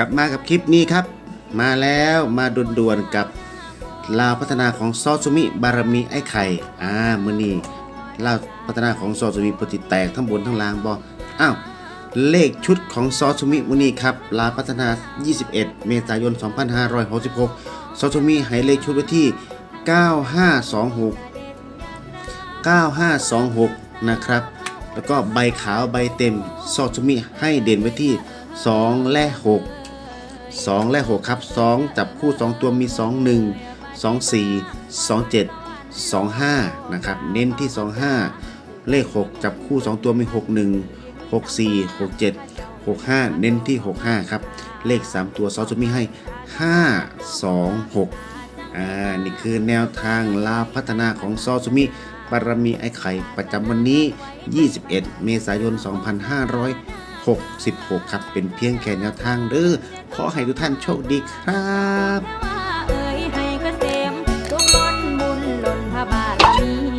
กลับมากับคลิปนี้ครับ มาแล้วมาด่วนๆกับลาวพัฒนาของซอสุมิบารมีไอ้ไข่อ่ามือนี้ลาวพัฒนาของซอสุมิปฏิแตกทั้งบนทั้งล่างบออ้าวเลขชุดของซอสุมิมือนี้ครับลาวพัฒนา 21 เมษายน 2566ซอสุมิให้เลขชุดไว้ที่ 9526 9526 นะครับ แล้วก็ใบขาวใบเต็มซอชุมิให้เด่นไว้ที่ 2 และ 6 2 และ 6 ครับ 2 จับคู่ 2 ตัวมี 2 1 2 4 2 7 2 5 นะครับ เน้นที่ 25 เลข 6 จับคู่ 2 ตัวมี 6 1 6 4 6 7 6 5 เน้นที่ 65 ครับ เลข 3 ตัวซอชุมิให้ 5 2 6 อ่า นี่คือแนวทางลาพัฒนาของซอสุมิบารมีไอ้ไข่ประจำวันนี้ 21 เมษายน 66 ครับ เป็นเพียงแค่แนวทางเด้อขอให้ทุกท่านโชคดีครับ